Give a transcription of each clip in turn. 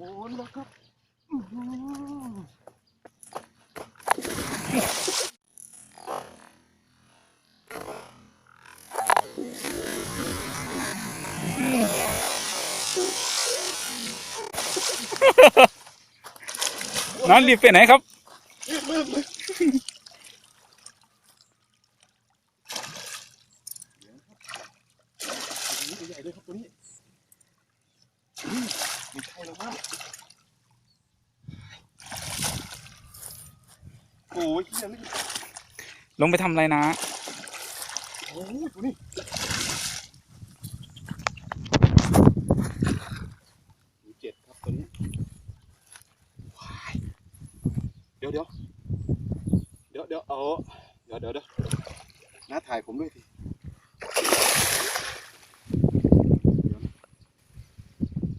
โหนะครับอื้อหือน้องรีบไปไหนครับตัวใหญ่เลยครับตัวนี้อืม ไม่ใช่แล้วมั้งโอ้ยเหี้ยนี่ลงไปทำอะไรนะ โอ้ยตัวนี้มีเจ็ดครับตัวนี้ว้ายเดี๋ยวเดี๋ยวเดี๋ยวเดี๋ยวเอาเดี๋ยวเดี๋ยวเดี๋ยวน้าถ่ายผมด้วยทีเดี๋ยวนะ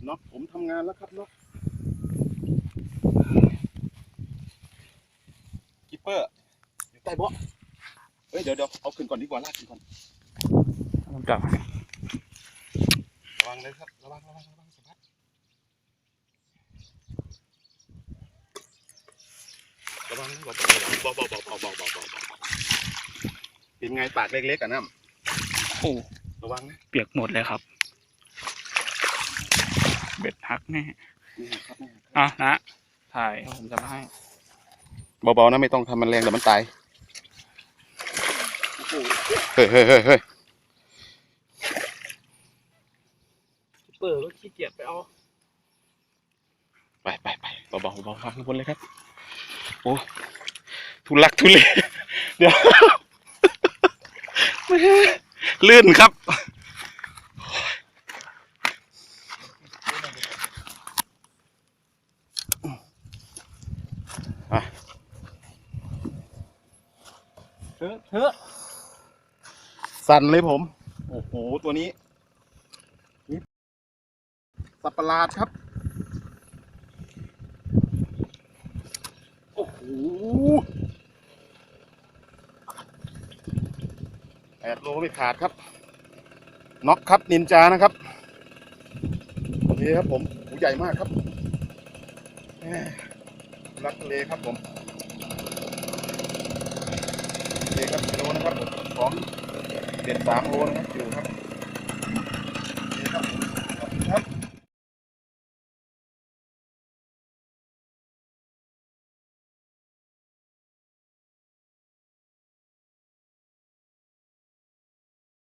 น็อกผมทำ งานแล้วครับน็อกกิปเปอร์อยู่ใต้เบาะเฮ้ยเดี๋ยวเดี๋ยวเอาขึ้นก่อนดีกว่าลากขึ้นก่อนกลับระวังเลยครับระวังระวังระวังสะพัดระวังเบาๆเบาๆเบาๆเบาๆเบาๆเบาๆเบาๆเบาๆเป็นไงปากเล็กๆอะน้โอ้ำระวังนะเปียกหมดเลยครับ เบ็ดหักแน่นี่ครับนี่อะนะถ่ายผมจะมาให้เบาๆนะไม่ต้องทำมันแรงเดี๋ยวมันตาย เฮ้ยเฮ้ยเฮ้ยเฮ้ยเปิดก็ขี้เกียจไปเอา ไปไปไปเบาๆเบาๆวางข้างบนเลยครับ โอ้ทุลักทุเลเดี๋ยวลื่นครับ เถอะเถอะสั่นเลยผม โอ้โห ตัวนี้นี่สัตว์ประหลาดครับ โอ้โหแปดโลไม่ขาดครับน็อกครับนินจานะครับนี่ครับผมหูใหญ่มากครับรักทะเลครับผม ทะเลครับโลนะครับผมของเด็ดสามโลนะครับอยู่ครับ